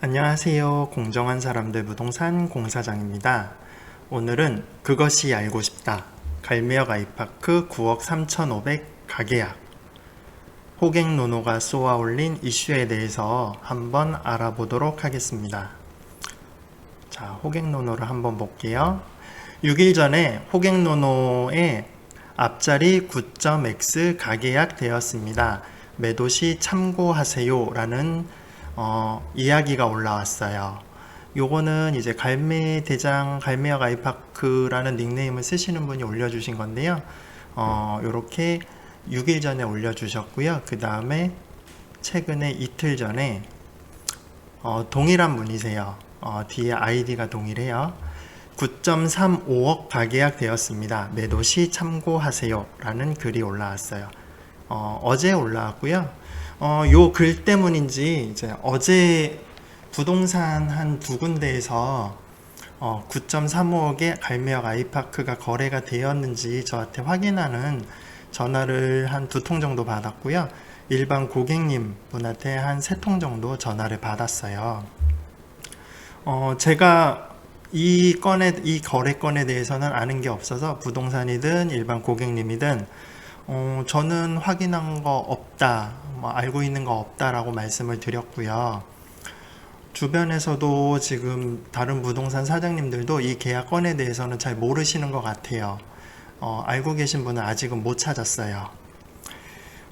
안녕하세요. 공정한 사람들 부동산 공사장입니다. 오늘은 그것이 알고 싶다. 갈매역 아이파크 9억 3,500 가계약. 호갱 노노가 쏘아 올린 이슈에 대해서 한번 알아보도록 하겠습니다. 자, 호갱 노노를 한번 볼게요. 6일 전에 호갱 노노의 앞자리 9.x 가계약 되었습니다. 매도 시 참고하세요 라는 어, 이야기가 올라왔어요. 요거는 이제 갈매 대장 갈매역 아이파크라는 닉네임을 쓰시는 분이 올려주신 건데요. 어, 요렇게 6일 전에 올려주셨고요. 그 다음에 최근에 이틀 전에 어, 동일한 분이세요. 어, 뒤에 아이디가 동일해요. 9.35억 가계약 되었습니다. 매도 시 참고하세요. 라는 글이 올라왔어요. 어, 어제 올라왔고요. 어, 요 글 때문인지 이제 어제 부동산 한 두 군데에서 어, 9.35억의 갈매역 아이파크가 거래가 되었는지 저한테 확인하는 전화를 한 두 통 정도 받았고요. 일반 고객님 분한테 한 세 통 정도 전화를 받았어요. 어, 제가 이 건에, 이 거래건에 대해서는 아는 게 없어서 부동산이든 일반 고객님이든 어, 저는 확인한 거 없다, 뭐 알고 있는 거 없다라고 말씀을 드렸고요. 주변에서도 지금 다른 부동산 사장님들도 이 계약건에 대해서는 잘 모르시는 것 같아요. 어, 알고 계신 분은 아직은 못 찾았어요.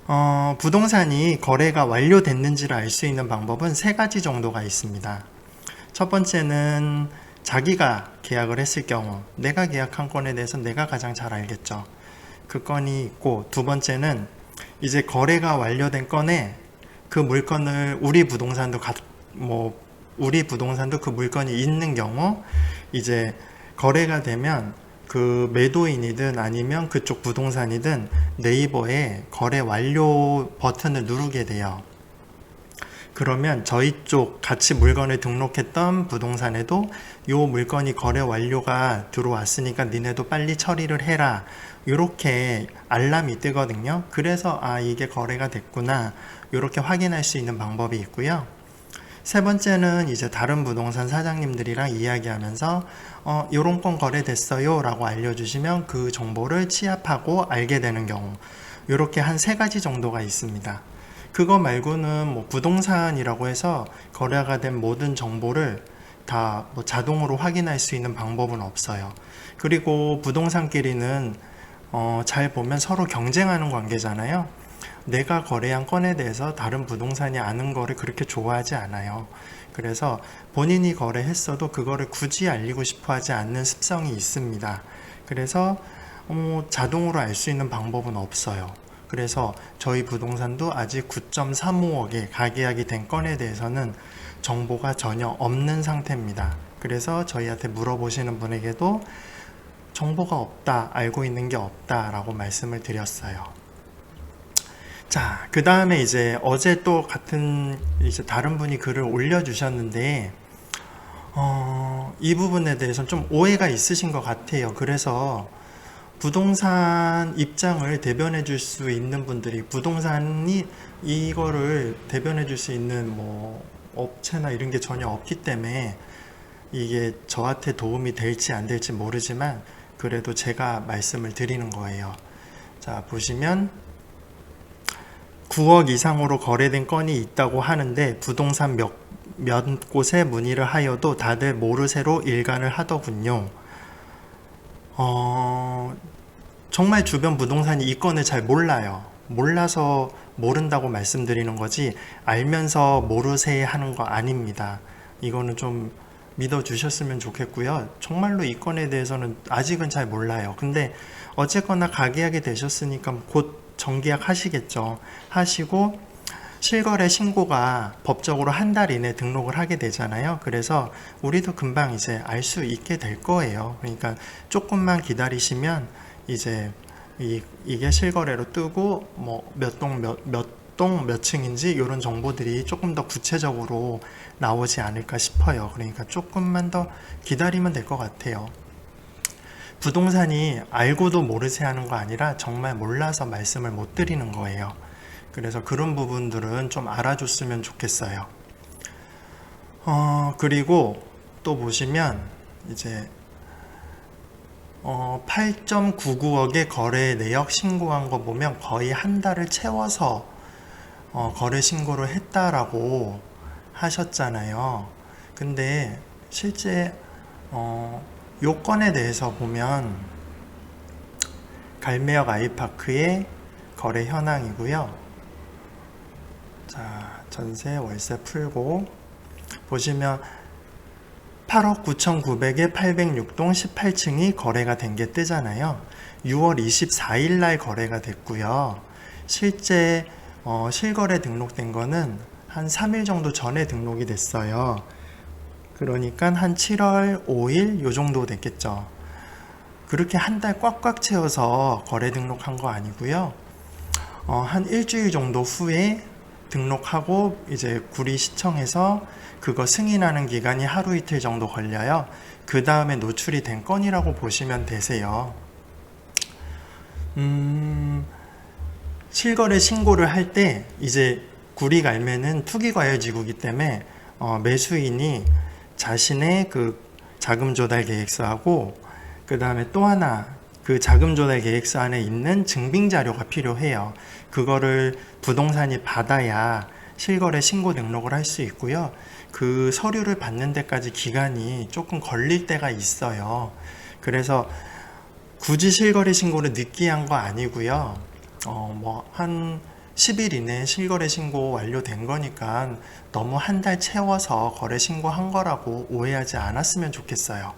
어, 부동산이 거래가 완료됐는지를 알 수 있는 방법은 세 가지 정도가 있습니다. 첫 번째는 자기가 계약을 했을 경우, 내가 계약한 건에 대해서 내가 가장 잘 알겠죠. 그 건이 있고, 두 번째는 이제 거래가 완료된 건에 그 물건을 우리 부동산도 가, 뭐, 우리 부동산도 그 물건이 있는 경우, 이제 거래가 되면 그 매도인이든 아니면 그쪽 부동산이든 네이버에 거래 완료 버튼을 누르게 돼요. 그러면 저희 쪽 같이 물건을 등록했던 부동산에도 요 물건이 거래 완료가 들어왔으니까 니네도 빨리 처리를 해라. 이렇게 알람이 뜨거든요. 그래서 아 이게 거래가 됐구나. 이렇게 확인할 수 있는 방법이 있고요. 세 번째는 이제 다른 부동산 사장님들이랑 이야기하면서 어, 요런 건 거래됐어요 라고 알려주시면 그 정보를 취합하고 알게 되는 경우 이렇게 한 세 가지 정도가 있습니다. 그거 말고는 뭐 부동산이라고 해서 거래가 된 모든 정보를 다 뭐 자동으로 확인할 수 있는 방법은 없어요. 그리고 부동산끼리는 어, 잘 보면 서로 경쟁하는 관계잖아요. 내가 거래한 건에 대해서 다른 부동산이 아는 거를 그렇게 좋아하지 않아요. 그래서 본인이 거래했어도 그거를 굳이 알리고 싶어 하지 않는 습성이 있습니다. 그래서 어, 자동으로 알 수 있는 방법은 없어요. 그래서 저희 부동산도 아직 9.35억에 가계약이 된 건에 대해서는 정보가 전혀 없는 상태입니다. 그래서 저희한테 물어보시는 분에게도 정보가 없다, 알고 있는 게 없다라고 말씀을 드렸어요. 자, 그 다음에 이제 어제 또 같은 이제 다른 분이 글을 올려주셨는데, 어, 이 부분에 대해서는 좀 오해가 있으신 것 같아요. 그래서 부동산 입장을 대변해 줄 수 있는 분들이 부동산이 이거를 대변해 줄 수 있는 뭐 업체나 이런 게 전혀 없기 때문에 이게 저한테 도움이 될지 안 될지 모르지만 그래도 제가 말씀을 드리는 거예요. 자, 보시면 9억 이상으로 거래된 건이 있다고 하는데 부동산 몇, 몇 곳에 문의를 하여도 다들 모르쇠로 일관을 하더군요. 어, 정말 주변 부동산이 이 건을 잘 몰라요. 몰라서 모른다고 말씀드리는 거지 알면서 모르세 하는 거 아닙니다. 이거는 좀 믿어주셨으면 좋겠고요. 정말로 이 건에 대해서는 아직은 잘 몰라요. 근데 어쨌거나 가계약이 되셨으니까 곧 정계약 하시겠죠. 하시고 실거래 신고가 법적으로 한 달 이내 등록을 하게 되잖아요. 그래서 우리도 금방 이제 알 수 있게 될 거예요. 그러니까 조금만 기다리시면 이제 이, 이게 실거래로 뜨고 뭐 몇 동 몇 몇 동 몇 층인지 이런 정보들이 조금 더 구체적으로 나오지 않을까 싶어요. 그러니까 조금만 더 기다리면 될 것 같아요. 부동산이 알고도 모르세 하는 거 아니라 정말 몰라서 말씀을 못 드리는 거예요. 그래서 그런 부분들은 좀 알아줬으면 좋겠어요. 어, 그리고 또 보시면 이제 어, 8.99억의 거래 내역 신고한 거 보면 거의 한 달을 채워서 어, 거래 신고를 했다라고 하셨잖아요. 근데 실제 어, 요건에 대해서 보면 갈매역 아이파크의 거래 현황이고요. 자, 전세 월세 풀고 보시면 8억 9,900에 806동 18층이 거래가 된 게 뜨잖아요. 6월 24일 날 거래가 됐고요. 실제 어, 실거래 등록된 거는 한 3일 정도 전에 등록이 됐어요. 그러니까 한 7월 5일 요 정도 됐겠죠. 그렇게 한 달 꽉꽉 채워서 거래 등록한 거 아니고요. 어, 한 일주일 정도 후에 등록하고 이제 구리 시청에서 그거 승인하는 기간이 하루 이틀 정도 걸려요. 그 다음에 노출이 된 건이라고 보시면 되세요. 음, 실거래 신고를 할 때 이제 구리 갈매는 투기과열지구기 때문에 어, 매수인이 자신의 그 자금 조달 계획서하고 그 다음에 또 하나 그 자금 조달 계획서 안에 있는 증빙 자료가 필요해요. 그거를 부동산이 받아야 실거래 신고 등록을 할 수 있고요. 그 서류를 받는 데까지 기간이 조금 걸릴 때가 있어요. 그래서 굳이 실거래 신고를 늦게 한 거 아니고요. 어, 뭐, 한 10일 이내에 실거래 신고 완료된 거니까 너무 한 달 채워서 거래 신고한 거라고 오해하지 않았으면 좋겠어요.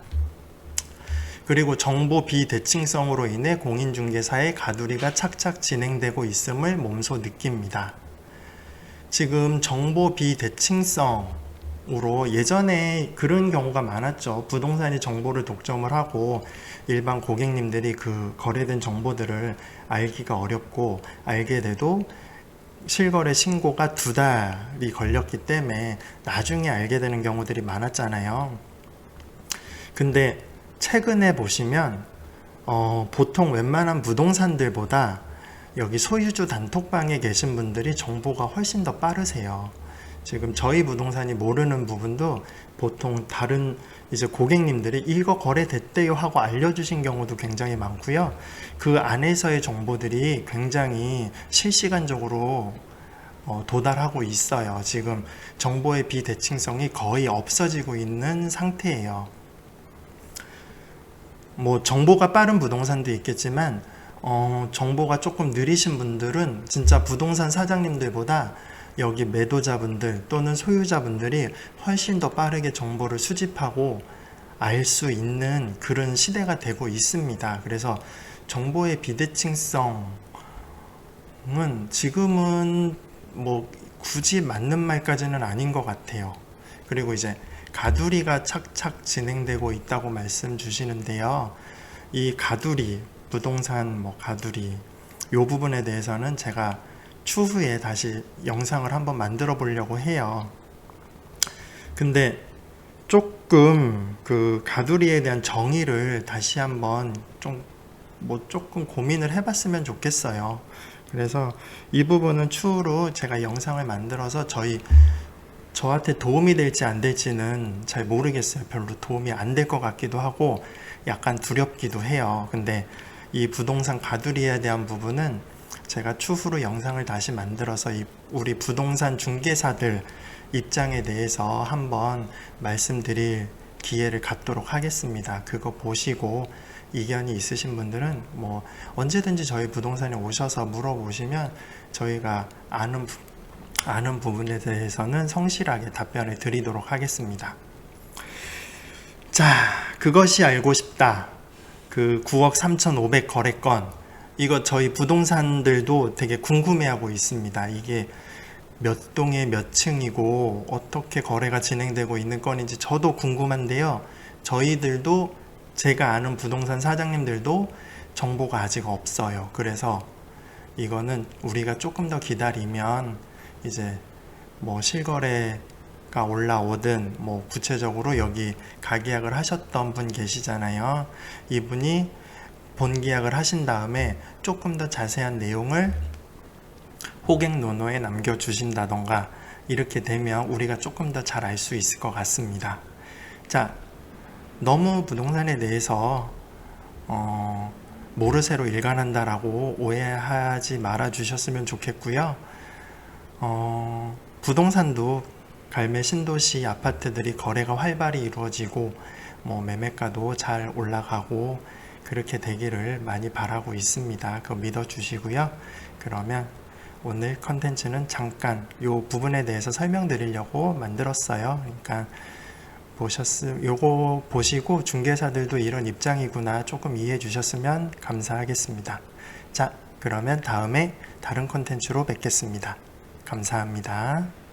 그리고 정보 비대칭성으로 인해 공인중개사의 가두리가 착착 진행되고 있음을 몸소 느낍니다. 지금 정보 비대칭성 으로 예전에 그런 경우가 많았죠. 부동산이 정보를 독점을 하고 일반 고객님들이 그 거래된 정보들을 알기가 어렵고 알게 돼도 실거래 신고가 두 달이 걸렸기 때문에 나중에 알게 되는 경우들이 많았잖아요. 근데 최근에 보시면 어, 보통 웬만한 부동산들보다 여기 소유주 단톡방에 계신 분들이 정보가 훨씬 더 빠르세요. 지금 저희 부동산이 모르는 부분도 보통 다른 이제 고객님들이 이거 거래됐대요 하고 알려주신 경우도 굉장히 많고요. 그 안에서의 정보들이 굉장히 실시간적으로 어, 도달하고 있어요. 지금 정보의 비대칭성이 거의 없어지고 있는 상태예요. 뭐 정보가 빠른 부동산도 있겠지만 어, 정보가 조금 느리신 분들은 진짜 부동산 사장님들보다 여기 매도자분들 또는 소유자분들이 훨씬 더 빠르게 정보를 수집하고 알 수 있는 그런 시대가 되고 있습니다. 그래서 정보의 비대칭성은 지금은 뭐 굳이 맞는 말까지는 아닌 것 같아요. 그리고 이제 가두리가 착착 진행되고 있다고 말씀 주시는데요. 이 가두리, 부동산 뭐 가두리, 요 부분에 대해서는 제가 추후에 다시 영상을 한번 만들어 보려고 해요. 근데 조금 그 가두리에 대한 정의를 다시 한번 좀 뭐 조금 고민을 해봤으면 좋겠어요. 그래서 이 부분은 추후로 제가 영상을 만들어서 저희 저한테 도움이 될지 안 될지는 잘 모르겠어요. 별로 도움이 안 될 것 같기도 하고 약간 두렵기도 해요. 근데 이 부동산 가두리에 대한 부분은 제가 추후로 영상을 다시 만들어서 이 우리 부동산 중개사들 입장에 대해서 한번 말씀드릴 기회를 갖도록 하겠습니다. 그거 보시고 이견이 있으신 분들은 뭐 언제든지 저희 부동산에 오셔서 물어보시면 저희가 아는 부- 아는 부분에 대해서는 성실하게 답변을 드리도록 하겠습니다. 자, 그것이 알고 싶다. 그 9억 3,500 거래건. 이거 저희 부동산들도 되게 궁금해하고 있습니다. 이게 몇 동에 몇 층이고 어떻게 거래가 진행되고 있는 건인지 저도 궁금한데요. 저희들도 제가 아는 부동산 사장님들도 정보가 아직 없어요. 그래서 이거는 우리가 조금 더 기다리면 이제 뭐 실거래가 올라오든 뭐 구체적으로 여기 가계약을 하셨던 분 계시잖아요. 이분이 본계약을 하신 다음에 조금 더 자세한 내용을 호객 노노에 남겨주신다던가 이렇게 되면 우리가 조금 더 잘 알 수 있을 것 같습니다. 자, 너무 부동산에 대해서 어, 모르쇠로 일관한다라고 오해하지 말아 주셨으면 좋겠고요. 어, 부동산도 갈매 신도시 아파트들이 거래가 활발히 이루어지고 뭐 매매가도 잘 올라가고 그렇게 되기를 많이 바라고 있습니다. 그거 믿어 주시고요. 그러면 오늘 컨텐츠는 잠깐 요 부분에 대해서 설명드리려고 만들었어요. 그러니까 보셨음 요거 보시고 중개사들도 이런 입장이구나 조금 이해해 주셨으면 감사하겠습니다. 자, 그러면 다음에 다른 컨텐츠로 뵙겠습니다. 감사합니다.